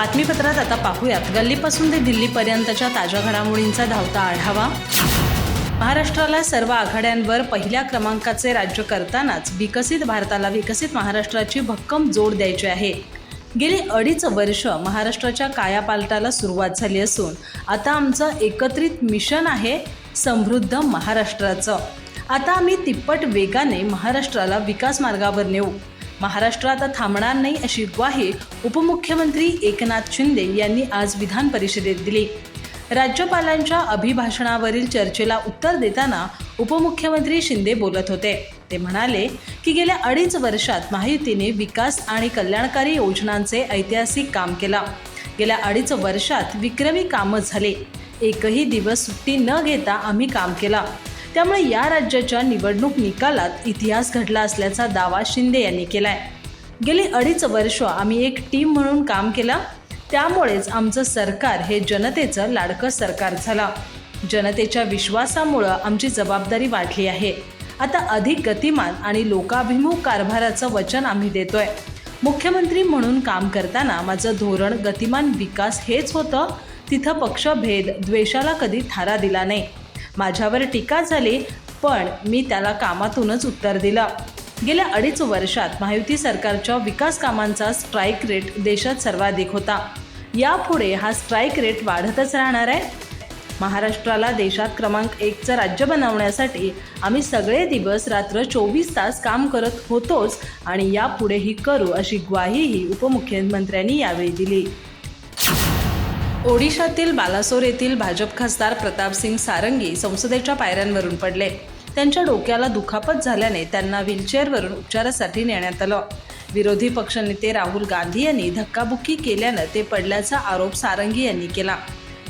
बातमीपत्रात आता पाहूयात. गल्लीपासून ते दिल्लीपर्यंतच्या ताज्या घडामोडींचा धावता आढावा. महाराष्ट्राला सर्व आघाड्यांवर पहिल्या क्रमांकाचे राज्य करतानाच विकसित भारताला विकसित महाराष्ट्राची भक्कम जोड द्यायची आहे. गेली अडीच वर्ष महाराष्ट्राच्या कायापालटाला सुरुवात झाली असून आता आमचं एकत्रित मिशन आहे समृद्ध महाराष्ट्राचं. आता आम्ही तिप्पट वेगाने महाराष्ट्राला विकास मार्गावर नेऊ. महाराष्ट्र आता थांबणार नाही अशी ग्वाही उपमुख्यमंत्री एकनाथ शिंदे यांनी आज विधान परिषदेत दिली. राज्यपालांच्या अभिभाषणावरील चर्चेला उत्तर देताना उपमुख्यमंत्री शिंदे बोलत होते. ते म्हणाले की गेल्या अडीच वर्षात महायुतीने विकास आणि कल्याणकारी योजनांचे ऐतिहासिक काम केलं. गेल्या अडीच वर्षात विक्रमी कामं झाले. एकही दिवस सुट्टी न घेता आम्ही काम केलं. त्यामुळे या राज्याच्या निवडणूक निकालात इतिहास घडला असल्याचा दावा शिंदे यांनी केलाय. गेली अडीच वर्ष आम्ही एक टीम म्हणून काम केलं. त्यामुळेच आमचं सरकार हे जनतेचं लाडकं सरकार झालं. जनतेच्या विश्वासामुळं आमची जबाबदारी वाढली आहे. आता अधिक गतिमान आणि लोकाभिमुख कारभाराचं वचन आम्ही देतोय. मुख्यमंत्री म्हणून काम करताना माझं धोरण गतिमान विकास हेच होतं. तिथं पक्षभेद द्वेषाला कधी थारा दिला नाही. माझ्यावर टीका झाली पण मी त्याला कामातूनच उत्तर दिलं. गेल्या अडीच वर्षात महायुती सरकारच्या विकास कामांचा स्ट्राईक रेट देशात सर्वाधिक होता. यापुढे हा स्ट्राईक रेट वाढतच राहणार आहे. महाराष्ट्राला देशात क्रमांक एकचं राज्य बनवण्यासाठी आम्ही सगळे दिवस रात्र चोवीस तास काम करत होतोच आणि यापुढेही करू अशी ग्वाहीही उपमुख्यमंत्र्यांनी यावेळी दिली. ओडिशातील बालासोर येथील भाजप खासदार प्रतापसिंग सारंगी संसदेच्या पायऱ्यांवरून पडले. त्यांच्या डोक्याला दुखापत झाल्याने त्यांना व्हीलचेअरवरून उपचारासाठी नेण्यात आलं. विरोधी पक्षनेते राहुल गांधी यांनी धक्काबुक्की केल्यानं ते पडल्याचा आरोप सारंगी यांनी केला.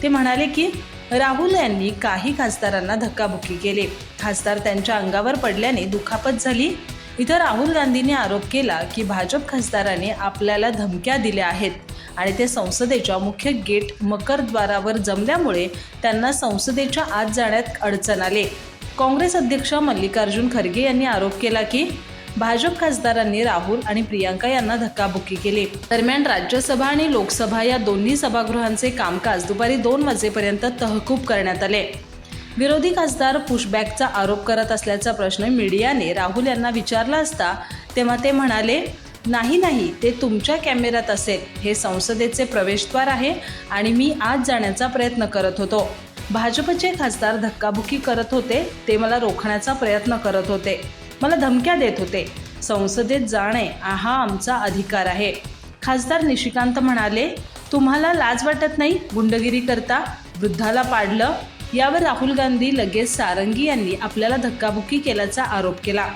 ते म्हणाले की राहुल यांनी काही खासदारांना धक्काबुक्की केली. खासदार त्यांच्या अंगावर पडल्याने दुखापत झाली. इथं राहुल गांधींनी आरोप केला की भाजप खासदारांनी आपल्याला धमक्या दिल्या आहेत. आणि ते संसदेच्या मुख्य गेट मकरद्वारावर जमल्यामुळे त्यांना संसदेच्या आत जाण्यात अडचण आले. काँग्रेस अध्यक्ष मल्लिकार्जुन खरगे यांनी आरोप केला की भाजप खासदारांनी राहुल आणि प्रियांका यांना धक्काबुक्की केली. दरम्यान राज्यसभा आणि लोकसभा या दोन्ही सभागृहांचे कामकाज दुपारी दोन वाजेपर्यंत तहकूब करण्यात आले. विरोधी खासदार पुशबॅकचा आरोप करत असल्याचा प्रश्न मीडियाने राहुल यांना विचारला असता तेव्हा ते म्हणाले नाही नाही ते तुमच्या कॅमेऱ्यात असेल. हे संसदेचे प्रवेशद्वार आहे आणि मी आज जाण्याचा प्रयत्न करत होतो. भाजपचे खासदार धक्काबुक्की करत होते ते मला रोखण्याचा प्रयत्न करत होते. मला धमक्या देत होते. संसदेत जाणे हा आमचा अधिकार आहे. खासदार निशिकांत म्हणाले तुम्हाला लाज वाटत नाही गुंडगिरी करता? वृद्धाला पाडलं? यावर राहुल गांधी लगेच सारंगी यांनी आपल्याला धक्काबुक्की केल्याचा आरोप केला.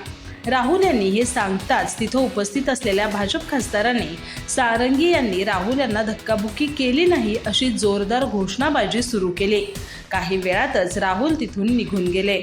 राहुल यांनी हे सांगताच तिथं उपस्थित असलेल्या भाजप खासदारांनी सारंगी यांनी राहुल यांना धक्काबुक्की केली नाही अशी जोरदार घोषणाबाजी सुरू केली. काही वेळातच राहुल तिथून निघून गेले.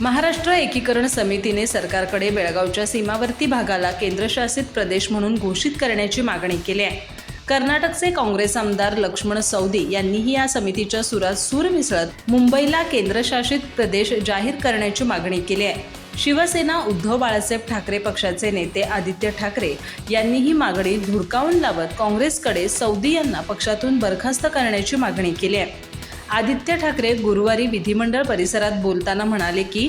महाराष्ट्र एकीकरण समितीने सरकारकडे बेळगावच्या सीमावर्ती भागाला केंद्रशासित प्रदेश म्हणून घोषित करण्याची मागणी केली आहे. कर्नाटकचे काँग्रेस आमदार लक्ष्मण सौदी यांनीही या समितीच्या सुरात सूर मिसळत मुंबईला केंद्रशासित प्रदेश जाहीर करण्याची मागणी केली आहे. शिवसेना उद्धव बाळासाहेब ठाकरे पक्षाचे नेते आदित्य ठाकरे यांनी ही मागणी धुडकावून लावत काँग्रेसकडे सौदी यांना पक्षातून बरखास्त करण्याची मागणी केली आहे. आदित्य ठाकरे गुरुवारी विधिमंडळ परिसरात बोलताना म्हणाले की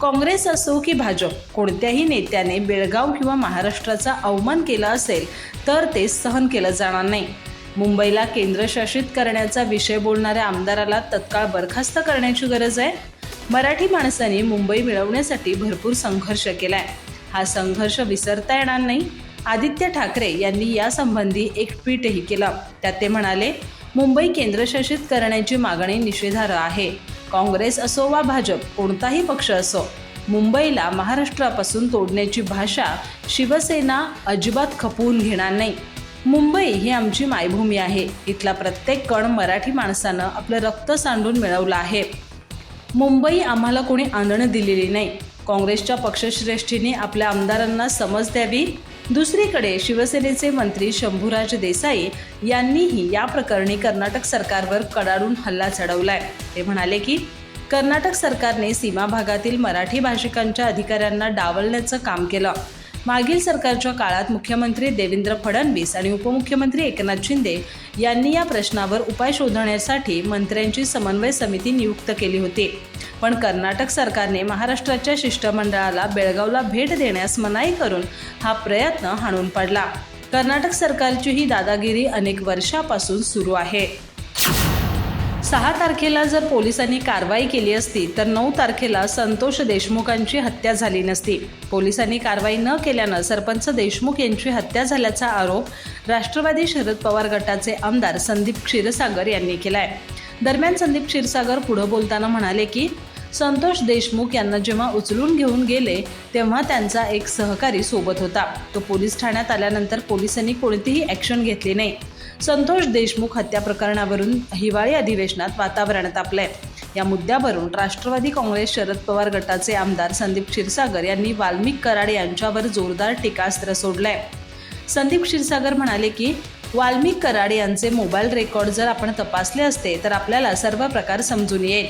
काँग्रेस असो की भाजप कोणत्याही नेत्याने बेळगाव किंवा महाराष्ट्राचा अवमान केला असेल तर ते सहन केलं जाणार नाही. मुंबईला केंद्रशासित करण्याचा विषय बोलणाऱ्या आमदाराला तत्काळ बरखास्त करण्याची गरज आहे. मराठी माणसाने मुंबई मिळवण्यासाठी भरपूर संघर्ष केलाय. हा संघर्ष विसरता येणार नाही. आदित्य ठाकरे यांनी यासंबंधी एक ट्विटही केलं. त्यात ते म्हणाले मुंबई केंद्रशासित करण्याची मागणी निषेधार्ह आहे. काँग्रेस असो वा भाजप कोणताही पक्ष असो मुंबईला महाराष्ट्रापासून तोडण्याची भाषा शिवसेना अजिबात खपवून घेणार नाही. मुंबई ही आमची मायभूमी आहे. इथला प्रत्येक कण मराठी माणसानं आपलं रक्त सांडून मिळवलं आहे. मुंबई आम्हाला कोणी आणणं दिलेली नाही. काँग्रेसच्या पक्षश्रेष्ठीने आपल्या आमदारांना समज द्यावी. दुसरीकडे शिवसेनेचे मंत्री शंभूराज देसाई यांनीही या प्रकरणी कर्नाटक सरकारवर कडाडून हल्ला चढवलाय. ते म्हणाले की कर्नाटक सरकारने सीमा भागातील मराठी भाषिकांच्या अधिकाऱ्यांना डावलण्याचं काम केलं. मागील सरकारच्या काळात मुख्यमंत्री देवेंद्र फडणवीस आणि उपमुख्यमंत्री एकनाथ शिंदे यांनी या प्रश्नावर उपाय शोधण्यासाठी मंत्र्यांची समन्वय समिती नियुक्त केली होती. पण कर्नाटक सरकारने महाराष्ट्राच्या शिष्टमंडळाला बेळगावला भेट देण्यास मनाई करून हा प्रयत्न हाणून पडला. कर्नाटक सरकारची ही दादागिरी अनेक वर्षापासून सुरू आहे. सहा तारखेला जर पोलिसांनी कारवाई केली असती तर नऊ तारखेला संतोष देशमुखांची हत्या झाली नसती. पोलिसांनी कारवाई न केल्यानं सरपंच देशमुख यांची हत्या झाल्याचा आरोप राष्ट्रवादी शरद पवार गटाचे आमदार संदीप क्षीरसागर यांनी केलाय. दरम्यान संदीप क्षीरसागर पुढे बोलताना म्हणाले की संतोष देशमुख यांना जेव्हा उचलून घेऊन गेले तेव्हा त्यांचा एक सहकारी सोबत होता. तो पोलीस ठाण्यात आल्यानंतर पोलिसांनी कोणतीही ॲक्शन घेतली नाही. संतोष देशमुख हत्या प्रकरणावरून हिवाळी अधिवेशनात वातावरण तापलंय या मुद्द्यावरून राष्ट्रवादी काँग्रेस शरद पवार गटाचे आमदार संदीप क्षीरसागर यांनी वाल्मिक कराड यांच्यावर जोरदार टीकास्त्र सोडलंय. संदीप क्षीरसागर म्हणाले की वाल्मिक कराड यांचे मोबाईल रेकॉर्ड जर आपण तपासले असते तर आपल्याला सर्व प्रकार समजून येईल.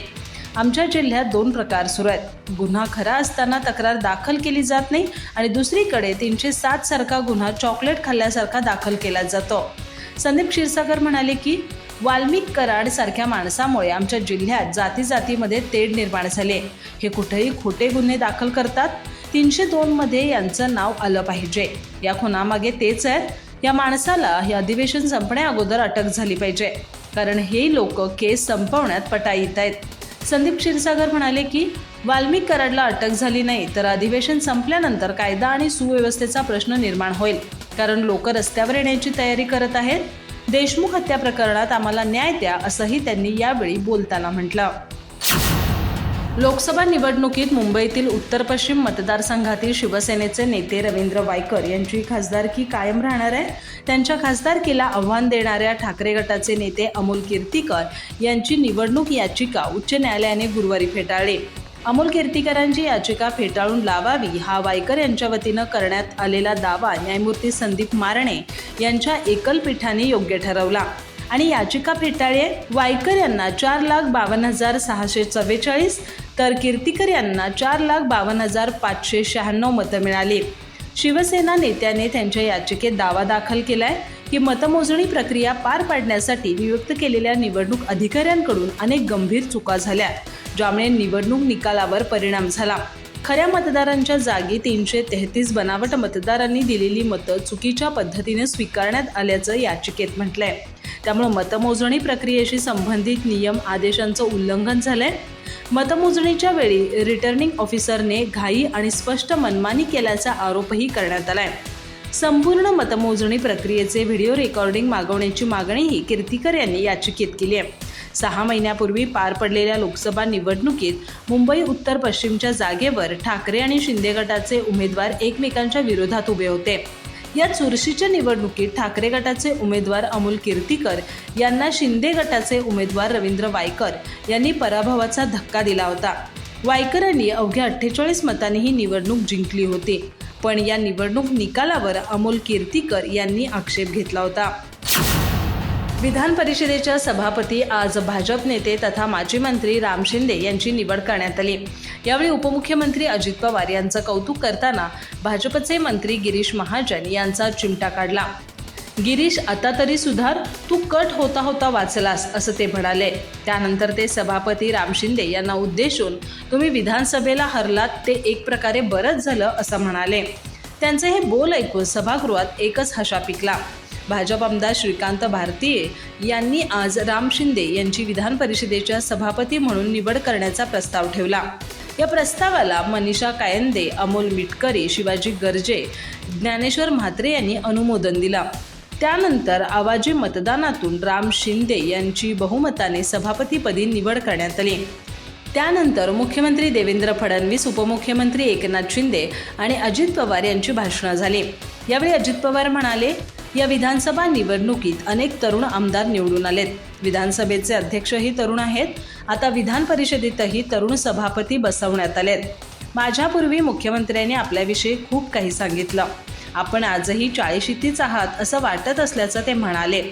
आमच्या जिल्ह्यात दोन प्रकार सुरू आहेत. गुन्हा खरा असताना तक्रार दाखल केली जात नाही आणि दुसरीकडे तीनशे सात सारखा गुन्हा चॉकलेट खाल्ल्यासारखा दाखल केला जातो. संदीप क्षीरसागर म्हणाले की वाल्मिक कराड सारख्या माणसामुळे आमच्या जिल्ह्यात जाती जातीमध्ये तेढ निर्माण झाले. हे कुठेही खोटे गुन्हे दाखल करतात. तीनशे दोनमध्ये यांचं नाव आलं पाहिजे. या खुनामागे तेच आहेत. या माणसाला हे अधिवेशन संपण्या अगोदर अटक झाली पाहिजे. कारण हे लोक केस संपवण्यात पटा येत आहेत. संदीप क्षीरसागर म्हणाले की वाल्मिक कराडला अटक झाली नाही तर अधिवेशन संपल्यानंतर कायदा आणि सुव्यवस्थेचा प्रश्न निर्माण होईल. कारण लोक रस्त्यावर येण्याची तयारी करत आहेत. देशमुख हत्या प्रकरणात आम्हाला न्याय द्या असंही त्यांनी यावेळी बोलताना म्हटलं. लोकसभा निवडणुकीत मुंबईतील उत्तर पश्चिम मतदारसंघातील शिवसेनेचे नेते रवींद्र वायकर यांची खासदारकी कायम राहणार आहे? त्यांच्या खासदारकीला आव्हान देणाऱ्या ठाकरे गटाचे नेते अमोल कीर्तीकर यांची निवडणूक याचिका उच्च न्यायालयाने गुरुवारी फेटाळली. अमोल कीर्तीकरांची याचिका फेटाळून लावावी हा वायकर यांच्या वतीनं करण्यात आलेला दावा न्यायमूर्ती संदीप मारणे यांच्या एकल पीठाने योग्य ठरवला. आणि याचिका फेटाळे वायकर यांना चार लाख बावन्न हजार सहाशे चव्वेचाळीस तर कीर्तीकर यांना चार लाख बावन्न हजार पाचशे शहाण्णव मतं मिळाली. शिवसेना नेत्याने त्यांच्या याचिकेत दावा दाखल केलाय की मतमोजणी प्रक्रिया पार पाडण्यासाठी नियुक्त केलेल्या निवडणूक अधिकाऱ्यांकडून अनेक गंभीर चुका झाल्या. ज्यामुळे निवडणूक निकालावर परिणाम झाला. खऱ्या मतदारांच्या जागी तीनशे तेहतीस बनावट मतदारांनी दिलेली मतं चुकीच्या पद्धतीने स्वीकारण्यात आल्याचं याचिकेत म्हटलंय. त्यामुळे मतमोजणी प्रक्रियेशी संबंधित नियम आदेशांचं उल्लंघन झालंय. मतमोजणीच्या वेळी रिटर्निंग ऑफिसरने घाई आणि स्पष्ट मनमानी केल्याचा आरोपही करण्यात आलाय. संपूर्ण मतमोजणी प्रक्रियेचे व्हिडिओ रेकॉर्डिंग मागवण्याची मागणीही कीर्तीकर यांनी याचिकेत केली आहे. सहा महिन्यापूर्वी पार पडलेल्या लोकसभा निवडणुकीत मुंबई उत्तर पश्चिमच्या जागेवर ठाकरे आणि शिंदे गटाचे उमेदवार एकमेकांच्या विरोधात उभे होते. या चुरशीच्या निवडणुकीत ठाकरे गटाचे उमेदवार अमोल कीर्तीकर यांना शिंदे गटाचे उमेदवार रवींद्र वायकर यांनी पराभवाचा धक्का दिला होता. वायकरांनी अवघ्या अठ्ठेचाळीस मतांनी ही निवडणूक जिंकली होती. पण या निवडणूक निकालावर अमोल कीर्तीकर यांनी आक्षेप घेतला होता. विधान परिषदेच्या सभापती आज भाजप नेते तथा माजी मंत्री राम शिंदे यांची निवड करण्यात आली. यावेळी उपमुख्यमंत्री अजित पवार यांचं कौतुक करताना भाजपचे मंत्री गिरीश महाजन यांचा चिमटा काढला. गिरीश आता तरी सुधार तू कट होता होता वाचलास असं ते म्हणाले. त्यानंतर ते सभापती राम शिंदे यांना उद्देशून तुम्ही विधानसभेला हरलात ते एक प्रकारे बरंच झालं असं म्हणाले. त्यांचे हे बोल ऐकून सभागृहात एकच हशा पिकला. भाजप आमदार श्रीकांत भारतीये यांनी आज राम शिंदे यांची विधान परिषदेच्या सभापती म्हणून निवड करण्याचा प्रस्ताव ठेवला. या प्रस्तावाला मनीषा कायंदे अमोल मिटकरी शिवाजी गर्जे ज्ञानेश्वर म्हात्रे यांनी अनुमोदन दिला. त्यानंतर आवाजी मतदानातून राम शिंदे यांची बहुमताने सभापतीपदी निवड करण्यात आली. त्यानंतर मुख्यमंत्री देवेंद्र फडणवीस उपमुख्यमंत्री एकनाथ शिंदे आणि अजित पवार यांची भाषणं झाली. यावेळी अजित पवार म्हणाले या विधानसभा निवडणुकीत अनेक तरुण आमदार निवडून आलेत. विधानसभेचे अध्यक्षही तरुण आहेत. आता विधान परिषदेतही तरुण सभापती बसवण्यात आलेत. माझ्यापूर्वी मुख्यमंत्र्यांनी आपल्याविषयी खूप काही सांगितलं. आपण आजही चाळीशीतीच आहात असं वाटत असल्याचं ते म्हणाले.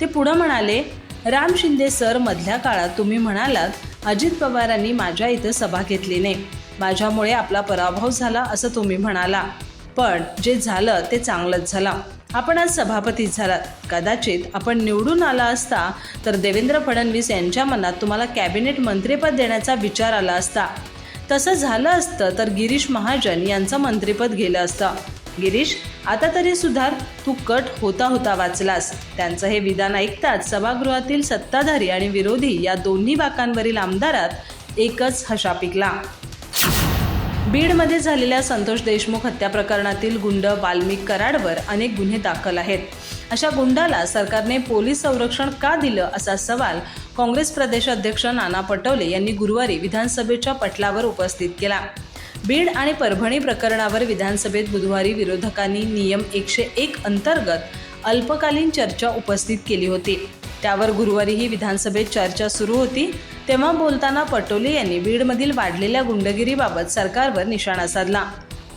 ते पुढं म्हणाले राम शिंदे सर मधल्या काळात तुम्ही म्हणालात अजित पवारांनी माझ्या इथं सभा घेतली नाही. माझ्यामुळे आपला पराभव झाला असं तुम्ही म्हणाला. पण जे झालं ते चांगलंच झालं. आपण आज सभापती झालात. कदाचित आपण निवडून आला असता तर देवेंद्र फडणवीस यांच्या मनात तुम्हाला कॅबिनेट मंत्रिपद देण्याचा विचार आला असता. तसं झालं असतं तर गिरीश महाजन यांचं मंत्रिपद गेलं असतं. गिरीश आता तरी सुधार तू कट होता होता वाचलास. त्यांचं हे विधान ऐकताच सभागृहातील सत्ताधारी आणि विरोधी या दोन्ही बाकांवरील आमदारात एकच हशा पिकला. बीडमध्ये झालेल्या संतोष देशमुख हत्या प्रकरणातील गुंड वाल्मिक कराडवर अनेक गुन्हे दाखल आहेत. अशा गुंडाला सरकारने पोलीस संरक्षण का दिलं असा सवाल काँग्रेस प्रदेश अध्यक्ष नाना पटोले यांनी गुरुवारी विधानसभेच्या पटलावर उपस्थित केला. बीड आणि परभणी प्रकरणावर विधानसभेत बुधवारी विरोधकांनी नियम एकशे एक अंतर्गत अल्पकालीन चर्चा उपस्थित केली होती. त्यावर गुरुवारी ही विधानसभेत चर्चा सुरू होती. तेव्हा बोलताना पटोले यांनी बीडमधील वाढलेल्या गुंडगिरीबाबत सरकारवर निशाणा साधला.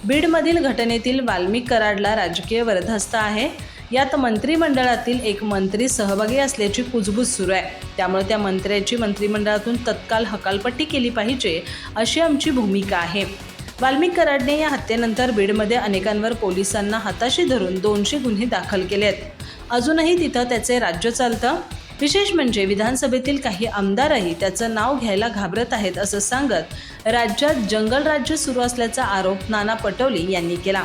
बीडमधील घटनेतील वाल्मिक कराडला राजकीय वरदहस्त आहे. यात मंत्रिमंडळातील एक मंत्री सहभागी असल्याची कुजबूज सुरू आहे. त्यामुळे त्या मंत्र्याची मंत्रिमंडळातून तत्काल हकालपट्टी केली पाहिजे अशी आमची भूमिका आहे. वाल्मिक कराडने या हत्येनंतर बीडमध्ये अनेकांवर पोलिसांना हाताशी धरून दोनशे गुन्हे दाखल केले आहेत अजूनही तिथं त्याचे राज्य चालतं. विशेष म्हणजे विधानसभेतील काही आमदारही त्याचं नाव घ्यायला घाबरत आहेत असं सांगत राज्यात जंगल राज्य सुरू असल्याचा आरोप नाना पटोले यांनी केला.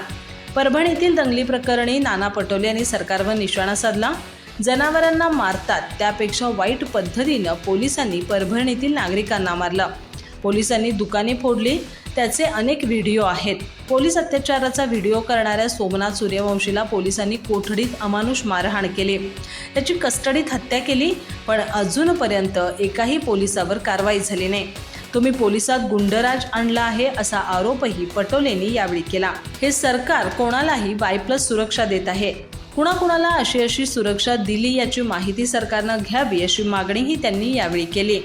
परभणीतील दंगली प्रकरणी नाना पटोले यांनी सरकारवर निशाणा साधला. जनावरांना मारतात त्यापेक्षा वाईट पद्धतीनं पोलिसांनी परभणीतील नागरिकांना मारलं. पोलिसांनी दुकाने फोडली त्याचे अनेक व्हिडिओ आहेत. पोलीस अत्याचाराचा व्हिडिओ करणाऱ्या सोमनाथ सूर्यवंशीला पोलिसांनी कोठडीत अमानुष मारहाण केली. त्याची कस्टडीत हत्या केली पण अजूनपर्यंत एकाही पोलिसावर कारवाई झाली नाही. तुम्ही पोलिसात गुंडराज आणला आहे असा आरोपही पटोलेंनी यावेळी केला. हे सरकार कोणालाही वाय प्लस सुरक्षा देत आहे. कुणाकुणाला अशी अशी सुरक्षा दिली याची माहिती सरकारनं घ्यावी अशी मागणीही त्यांनी यावेळी केली.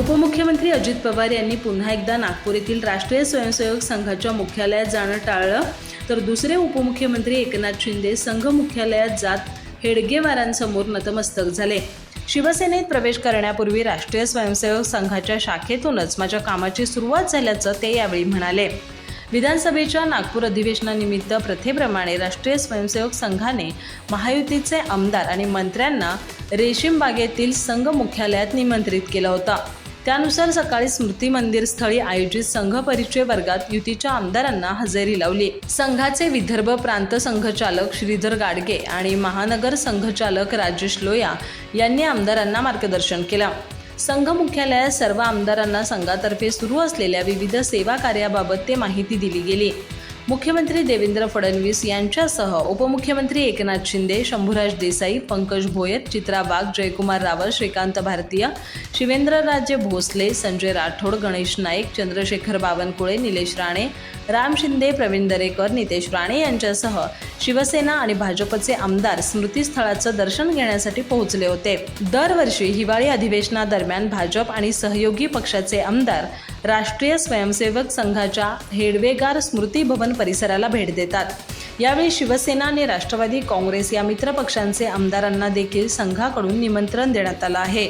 उपमुख्यमंत्री अजित पवार यांनी पुन्हा एकदा नागपूर येथील राष्ट्रीय स्वयंसेवक संघाच्या मुख्यालयात जाणं टाळलं. तर दुसरे उपमुख्यमंत्री एकनाथ शिंदे संघ मुख्यालयात जात हेडगेवारांसमोर नतमस्तक झाले. शिवसेनेत प्रवेश करण्यापूर्वी राष्ट्रीय स्वयंसेवक संघाच्या शाखेतूनच माझ्या कामाची सुरुवात झाल्याचं ते यावेळी म्हणाले. विधानसभेच्या नागपूर अधिवेशनानिमित्त प्रथेप्रमाणे राष्ट्रीय स्वयंसेवक संघाने महायुतीचे आमदार आणि मंत्र्यांना रेशीमबागेतील संघ मुख्यालयात निमंत्रित केलं होतं. त्यानुसार सकाळी स्मृती मंदिर स्थळी आयोजित संघ परिचय वर्गात युतीच्या आमदारांना हजेरी लावली. संघाचे विदर्भ प्रांत संघचालक श्रीधर गाडगे आणि महानगर संघचालक राजेश लोया यांनी आमदारांना मार्गदर्शन केलं. संघ मुख्यालयात सर्व आमदारांना संघातर्फे सुरू असलेल्या विविध सेवा कार्याबाबत ते माहिती दिली गेली. मुख्यमंत्री देवेंद्र फडणवीस यांच्यासह उपमुख्यमंत्री एकनाथ शिंदे शंभूराज देसाई पंकज भोयर चित्रा वाघ जयकुमार रावल श्रीकांत भारतीय शिवेंद्रराजे भोसले संजय राठोड गणेश नाईक चंद्रशेखर बावनकुळे निलेश राणे राम शिंदे प्रवीण दरेकर नितेश राणे यांच्यासह शिवसेना आणि भाजपचे आमदार स्मृतीस्थळाचं दर्शन घेण्यासाठी पोहोचले होते. दरवर्षी हिवाळी अधिवेशनादरम्यान भाजप आणि सहयोगी पक्षाचे आमदार राष्ट्रीय स्वयंसेवक संघाच्या हेडवेगार स्मृती भवन परिसराला भेट देतात. यावेळी शिवसेना आणि राष्ट्रवादी काँग्रेस या मित्रपक्षांचे आमदारांना देखील संघाकडून निमंत्रण देण्यात आलं आहे.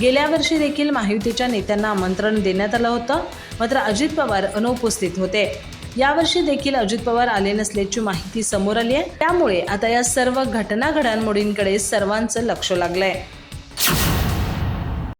गेल्या वर्षी देखील महायुतीच्या नेत्यांना आमंत्रण देण्यात आलं होतं मात्र अजित पवार अनुपस्थित होते. यावर्षी देखील अजित पवार आले नसल्याची माहिती समोर आली आहे. त्यामुळे आता या सर्व घटना घडामोडींकडे सर्वांचं लक्ष लागलंय.